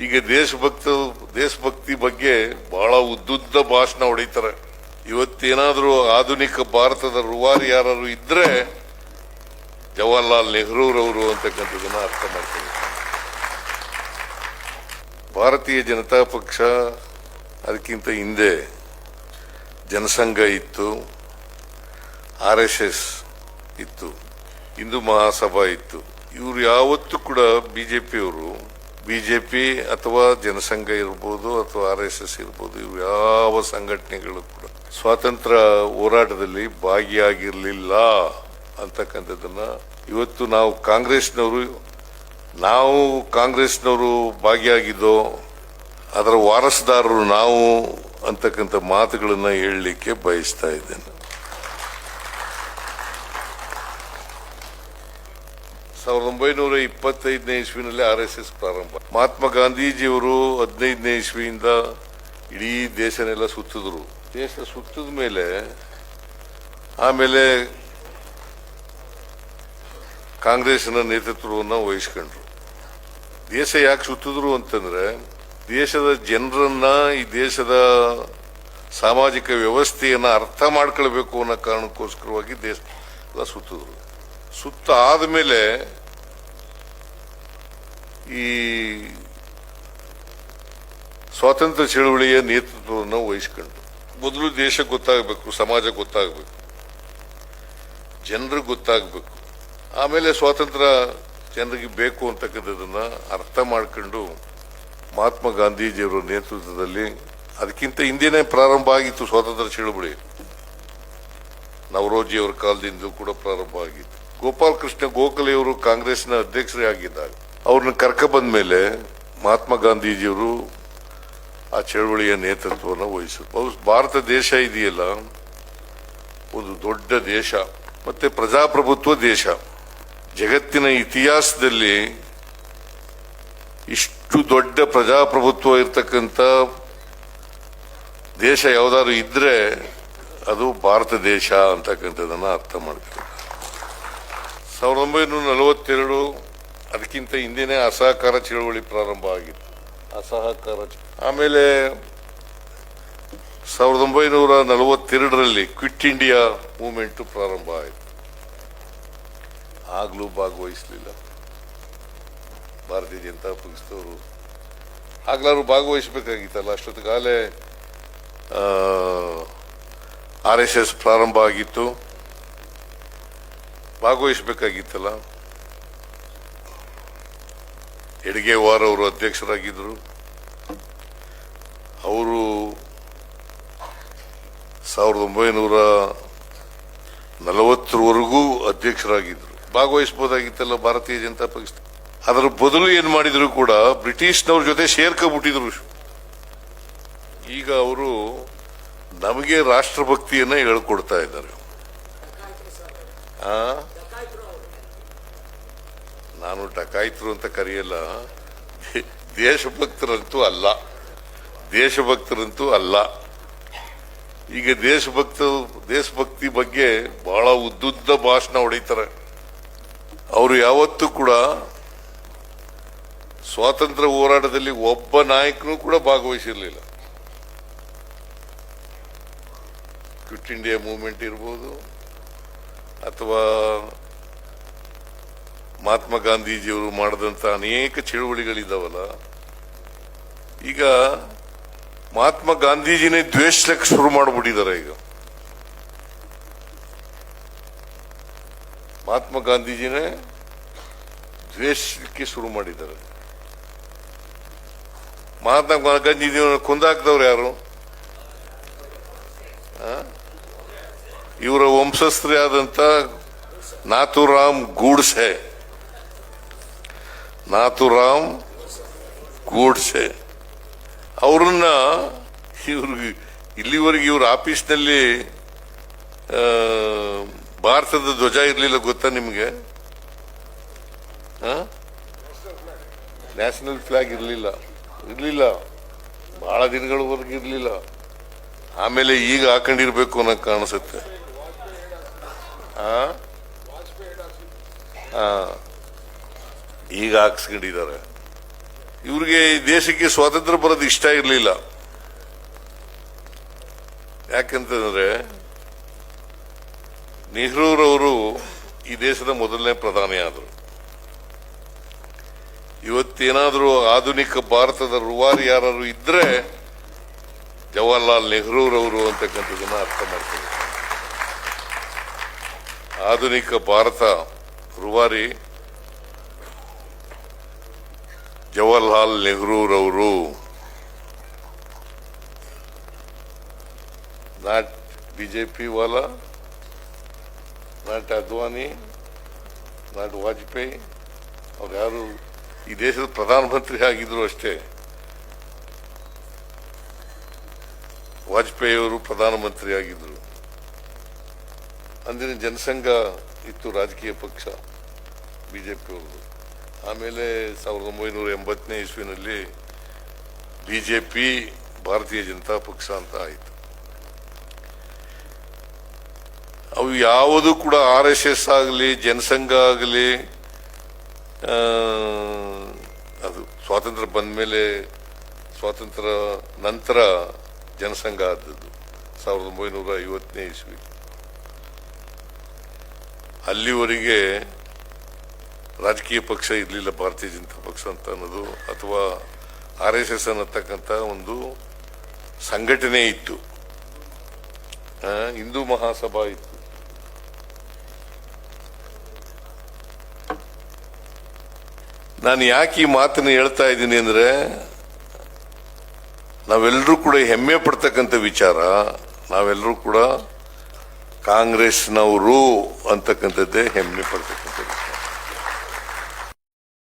ಈಗ ದೇಶಭಕ್ತ, ದೇಶಭಕ್ತಿ ಬಗ್ಗೆ ಬಹಳ ಉದ್ದುದ್ದ ಭಾಷಣ ಹೊಡಿತಾರೆ. ಇವತ್ತೇನಾದರೂ ಆಧುನಿಕ ಭಾರತದ ರುವಾರಿ ಯಾರು ಇದ್ರೆ ಜವಾಹರ್ಲಾಲ್ ನೆಹರೂರವರು ಅಂತಕ್ಕಂಥದ್ದನ್ನ ಅರ್ಥ ಮಾಡ್ತೀವಿ ಭಾರತೀಯ ಜನತಾ ಪಕ್ಷ ಅದಕ್ಕಿಂತ ಹಿಂದೆ ಜನಸಂಘ ಇತ್ತು, ಆರ್ ಎಸ್ ಎಸ್ ಇತ್ತು, ಹಿಂದೂ ಮಹಾಸಭಾ ಇತ್ತು. ಇವರು ಯಾವತ್ತೂ ಕೂಡ ಬಿಜೆಪಿಯವರು ಬಿಜೆಪಿ ಅಥವಾ ಜನಸಂಘ ಇರ್ಬೋದು ಅಥವಾ ಆರ್ ಎಸ್ ಎಸ್ ಇರ್ಬೋದು, ಇವು ಯಾವ ಸಂಘಟನೆಗಳು ಕೂಡ ಸ್ವಾತಂತ್ರ್ಯ ಹೋರಾಟದಲ್ಲಿ ಭಾಗಿಯಾಗಿರಲಿಲ್ಲ ಅಂತಕ್ಕಂಥದ್ದನ್ನ ಇವತ್ತು ನಾವು ಕಾಂಗ್ರೆಸ್ನವರು ನಾವು ಕಾಂಗ್ರೆಸ್ನವರು ಭಾಗಿಯಾಗಿದ್ದೋ, ಅದರ ವಾರಸುದಾರರು ನಾವು ಅಂತಕ್ಕಂಥ ಮಾತುಗಳನ್ನು ಹೇಳಲಿಕ್ಕೆ ಬಯಸ್ತಾ ಇದ್ದೇನೆ. ಸಾವಿರದ ಒಂಬೈನೂರ ಇಪ್ಪತ್ತೈದನೇ ಇಸ್ವಿನಲ್ಲಿ ಆರ್ ಎಸ್ ಎಸ್ ಪ್ರಾರಂಭ. ಮಹಾತ್ಮ ಗಾಂಧೀಜಿಯವರು ಹದಿನೈದನೇ ಇಸ್ವಿಯಿಂದ ಇಡೀ ದೇಶನೆಲ್ಲ ಸುತ್ತಿದ್ರು. ದೇಶ ಸುತ್ತಿದ ಮೇಲೆ, ಆಮೇಲೆ ಕಾಂಗ್ರೆಸ್ನ ನೇತೃತ್ವವನ್ನು ವಹಿಸ್ಕೊಂಡ್ರು. ದೇಶ ಯಾಕೆ ಸುತ್ತಿದ್ರು ಅಂತಂದ್ರೆ, ದೇಶದ ಜನರನ್ನ ಈ ದೇಶದ ಸಾಮಾಜಿಕ ವ್ಯವಸ್ಥೆಯನ್ನ ಅರ್ಥ ಮಾಡ್ಕೊಳ್ಬೇಕು ಅನ್ನೋ ಕಾರಣಕ್ಕೋಸ್ಕರವಾಗಿ ದೇಶ ಸುತ್ತಿದ್ರು. ಸುತ್ತ ಆದಮೇಲೆ ಈ ಸ್ವಾತಂತ್ರ್ಯ ಚಳವಳಿಯ ನೇತೃತ್ವವನ್ನು ವಹಿಸಿಕೊಂಡು. ಮೊದಲು ದೇಶ ಗೊತ್ತಾಗಬೇಕು, ಸಮಾಜ ಗೊತ್ತಾಗಬೇಕು, ಜನರಿಗೆ ಗೊತ್ತಾಗಬೇಕು. ಆಮೇಲೆ ಸ್ವಾತಂತ್ರ್ಯ ಜನರಿಗೆ ಬೇಕು ಅಂತಕ್ಕಂಥದ್ದನ್ನ ಅರ್ಥ ಮಾಡ್ಕೊಂಡು ಮಹಾತ್ಮ ಗಾಂಧೀಜಿಯವರ ನೇತೃತ್ವದಲ್ಲಿ ಅದಕ್ಕಿಂತ ಹಿಂದೆನೇ ಪ್ರಾರಂಭ ಆಗಿತ್ತು ಸ್ವಾತಂತ್ರ್ಯ ಚಳವಳಿ. ನವರೋಜಿಯವರ ಕಾಲದಿಂದ ಕೂಡ ಪ್ರಾರಂಭ ಆಗಿತ್ತು. ಗೋಪಾಲ್ ಕೃಷ್ಣ ಗೋಖಲೆಯವರು ಕಾಂಗ್ರೆಸ್ನ ಅಧ್ಯಕ್ಷರೇ ಆಗಿದ್ದಾರೆ. ಅವ್ರನ್ನ ಕರ್ಕ ಬಂದ ಮೇಲೆ ಮಹಾತ್ಮ ಗಾಂಧೀಜಿಯವರು ಆ ಚಳವಳಿಯ ನೇತೃತ್ವವನ್ನು ವಹಿಸಿದ್ರು. ಭಾರತ ದೇಶ ಇದೆಯಲ್ಲ, ಒಂದು ದೊಡ್ಡ ದೇಶ ಮತ್ತೆ ಪ್ರಜಾಪ್ರಭುತ್ವ ದೇಶ. ಜಗತ್ತಿನ ಇತಿಹಾಸದಲ್ಲಿ ಇಷ್ಟು ದೊಡ್ಡ ಪ್ರಜಾಪ್ರಭುತ್ವ ಇರತಕ್ಕಂಥ ದೇಶ ಯಾವ್ದಾದ್ರು ಇದ್ರೆ ಅದು ಭಾರತ ದೇಶ ಅಂತಕ್ಕಂಥದ್ದನ್ನು ಅರ್ಥ ಮಾಡ್ತೀವಿ ಸಾವಿರದ ಒಂಬೈನೂರ ನಲವತ್ತೆರಡು ಅದಕ್ಕಿಂತ ಹಿಂದಿನೇ ಅಸಹಕಾರ ಚಳವಳಿ ಪ್ರಾರಂಭ ಆಗಿತ್ತು. ಅಸಹಕಾರ ಆಮೇಲೆ ಸಾವಿರದ ಒಂಬೈನೂರ ನಲವತ್ತೆರಡರಲ್ಲಿ ಕ್ವಿಟ್ ಇಂಡಿಯಾ ಮೂವ್ಮೆಂಟ್ ಪ್ರಾರಂಭ ಆಯಿತು. ಆಗಲೂ ಭಾಗವಹಿಸಲಿಲ್ಲ. ಭಾರತೀಯ ಜನತಾ ಪಕ್ಷದವರು ಆಗ್ಲಾರು ಭಾಗವಹಿಸಬೇಕಾಗಿತ್ತಲ್ಲ. ಅಷ್ಟೊತ್ತಿಗಾಲೇ ಆರ್ ಎಸ್ ಎಸ್ ಪ್ರಾರಂಭ ಆಗಿತ್ತು. ಭಾಗವಹಿಸಬೇಕಾಗಿತ್ತಲ್ಲ? ಎಡಗೇವಾರ್ ಅವರು ಅಧ್ಯಕ್ಷರಾಗಿದ್ದರು. ಅವರು ಸಾವಿರದ ಒಂಬೈನೂರ ನಲವತ್ತರವರೆಗೂ ಅಧ್ಯಕ್ಷರಾಗಿದ್ದರು. ಭಾಗವಹಿಸಬಹುದಾಗಿತ್ತಲ್ಲ ಭಾರತೀಯ ಜನತಾ ಪಕ್ಷ? ಅದರ ಬದಲು ಏನು ಮಾಡಿದ್ರು ಕೂಡ ಬ್ರಿಟಿಷ್ನವ್ರ ಜೊತೆ ಸೇರ್ಕೊಬಿಟ್ಟಿದ್ರು ಈಗ ಅವರು ನಮಗೆ ರಾಷ್ಟ್ರಭಕ್ತಿಯನ್ನು ಹೇಳ್ಕೊಡ್ತಾ ಇದ್ದಾರೆ? ನಾನು ಡಕಾಯಿತರು ಅಂತ ಕರೆಯಲ್ಲ. ದೇಶಭಕ್ತರಂತೂ ಅಲ್ಲ. ದೇಶಭಕ್ತರಂತೂ ಅಲ್ಲ. ಈಗ ದೇಶಭಕ್ತ ದೇಶಭಕ್ತಿ ಬಗ್ಗೆ ಬಹಳ ಉದ್ದುದ್ದ ಭಾಷಣ ಹೊಡಿತಾರೆ. ಅವರು ಯಾವತ್ತೂ ಕೂಡ ಸ್ವಾತಂತ್ರ್ಯ ಹೋರಾಟದಲ್ಲಿ ಒಬ್ಬ ನಾಯಕನೂ ಕೂಡ ಭಾಗವಹಿಸಿರಲಿಲ್ಲ. ಕ್ವಿಟ್ ಇಂಡಿಯಾ ಮೂವ್ಮೆಂಟ್ ಇರ್ಬೋದು, ಅಥವಾ ಮಹಾತ್ಮ ಗಾಂಧೀಜಿಯವರು ಮಾಡಿದಂತ ಅನೇಕ ಚಳುವಳಿಗಳಿದಾವಲ್ಲ ಈಗ ಮಹಾತ್ಮ ಗಾಂಧೀಜಿನೇ ದ್ವೇಷಕ್ಕೆ ಶುರು ಮಾಡಿಬಿಟ್ಟಿದ್ದಾರೆ ಈಗ. ಮಹಾತ್ಮ ಗಾಂಧೀಜಿನೇ ದ್ವೇಷಕ್ಕೆ ಶುರು ಮಾಡಿದ್ದಾರೆ. ಮಹಾತ್ಮ ಗಾಂಧೀಜಿ ಕೊಂದಾಕ್ದವ್ರು ಯಾರು? ಇವರ ವಂಶಸ್ಥರೇ ಆದಂತ ನಾಥುರಾಮ್ ಗೂಡ್ಸೆ. ನಾಥುರಾಮ್ ಗೂಡ್ಸೆ ಅವ್ರನ್ನ ಇವ್ರಿಗೆ ಇಲ್ಲಿವರೆಗೆ ಇವ್ರ ಆಫೀಸ್ನಲ್ಲಿ ಭಾರತದ ಧ್ವಜ ಇರಲಿಲ್ಲ ಗೊತ್ತಾ ನಿಮಗೆ? ನ್ಯಾಷನಲ್ ಫ್ಲಾಗ್ ಇರಲಿಲ್ಲ. ಇರಲಿಲ್ಲ. ಬಹಳ ದಿನಗಳವರೆಗೆ ಇರಲಿಲ್ಲ. ಆಮೇಲೆ ಈಗ ಹಾಕೊಂಡಿರ್ಬೇಕು ಅನ್ನೋ ಕಾಣಿಸುತ್ತೆ. ಹಾಂ ಆ. ಈಗ ಹಾಕ್ಸ್ಕೊಂಡಿದ್ದಾರೆ. ಇವ್ರಿಗೆ ಈ ದೇಶಕ್ಕೆ ಸ್ವಾತಂತ್ರ್ಯ ಬರೋದು ಇಷ್ಟ ಇರಲಿಲ್ಲ. ಯಾಕಂತಂದ್ರೆ, ನೆಹರೂರವರು ಈ ದೇಶದ ಮೊದಲನೇ ಪ್ರಧಾನಿ ಆದರು. ಇವತ್ತೇನಾದರೂ ಆಧುನಿಕ ಭಾರತದ ರುವಾರಿ ಯಾರು ಇದ್ರೆ ಜವಾಹರ್ಲಾಲ್ ನೆಹರೂರವರು ಅಂತಕ್ಕಂಥದ್ದನ್ನು ಅರ್ಥ ಮಾಡ್ತಾರೆ ಆಧುನಿಕ ಭಾರತ ರೂವಾರಿ ಜವಾಹರ್ಲಾಲ್ ನೆಹರೂರವರು ನಾಟ್ ಬಿಜೆಪಿ ವಾಲ ನಾಟ್ ಅದ್ವಾನಿ ನಾಟ್ ವಾಜಪೇಯಿ ಅವ್ರು ಯಾರು ಈ ದೇಶದ ಪ್ರಧಾನಮಂತ್ರಿ ಆಗಿದ್ರು ಅಷ್ಟೇ ವಾಜಪೇಯಿ ಅವರು ಪ್ರಧಾನಮಂತ್ರಿ ಆಗಿದ್ರು ಅಂದಿನ ಜನಸಂಘ ಇತ್ತು ರಾಜಕೀಯ ಪಕ್ಷ ಬಿಜೆಪಿ ಅವ್ರದ್ದು ಆಮೇಲೆ ಸಾವಿರದ ಒಂಬೈನೂರ ಎಂಬತ್ತನೇ ಇಸ್ವಿನಲ್ಲಿ ಪಿ ಭಾರತೀಯ ಜನತಾ ಪಕ್ಷ ಅಂತ ಆಯಿತು. ಅವು ಯಾವುದು ಕೂಡ ಆರ್ ಎಸ್ ಎಸ್ ಆಗಲಿ, ಜನಸಂಘ ಆಗಲಿ ಅದು ಸ್ವಾತಂತ್ರ್ಯ ಬಂದ ಮೇಲೆ ಸ್ವಾತಂತ್ರ್ಯ ನಂತರ ಜನಸಂಘ ಆದದ್ದು ಸಾವಿರದ ಒಂಬೈನೂರ ಐವತ್ತನೇ ಇಸ್ವಿ. ಅಲ್ಲಿವರೆಗೆ ರಾಜಕೀಯ ಪಕ್ಷ ಇರಲಿಲ್ಲ, ಭಾರತೀಯ ಜನತಾ ಪಕ್ಷ ಅಂತ ಅನ್ನೋದು, ಅಥವಾ ಆರ್ ಎಸ್ ಎಸ್ ಅನ್ನತಕ್ಕಂಥ ಒಂದು ಸಂಘಟನೆ ಇತ್ತು. ಹಿಂದೂ ಮಹಾಸಭಾ ಇತ್ತು. ನಾನು ಯಾಕೆ ಈ ಮಾತನ್ನು ಹೇಳ್ತಾ ಇದ್ದೀನಿ ಅಂದ್ರೆ, ನಾವೆಲ್ಲರೂ ಕೂಡ ಹೆಮ್ಮೆ ಪಡ್ತಕ್ಕಂಥ ವಿಚಾರ, ನಾವೆಲ್ಲರೂ ಕೂಡ ಕಾಂಗ್ರೆಸ್ನವರು ಅಂತಕ್ಕಂಥದ್ದೇ ಹೆಮ್ಮೆ ಪಡ್ತಕ್ಕಂಥ ವಿಚಾರ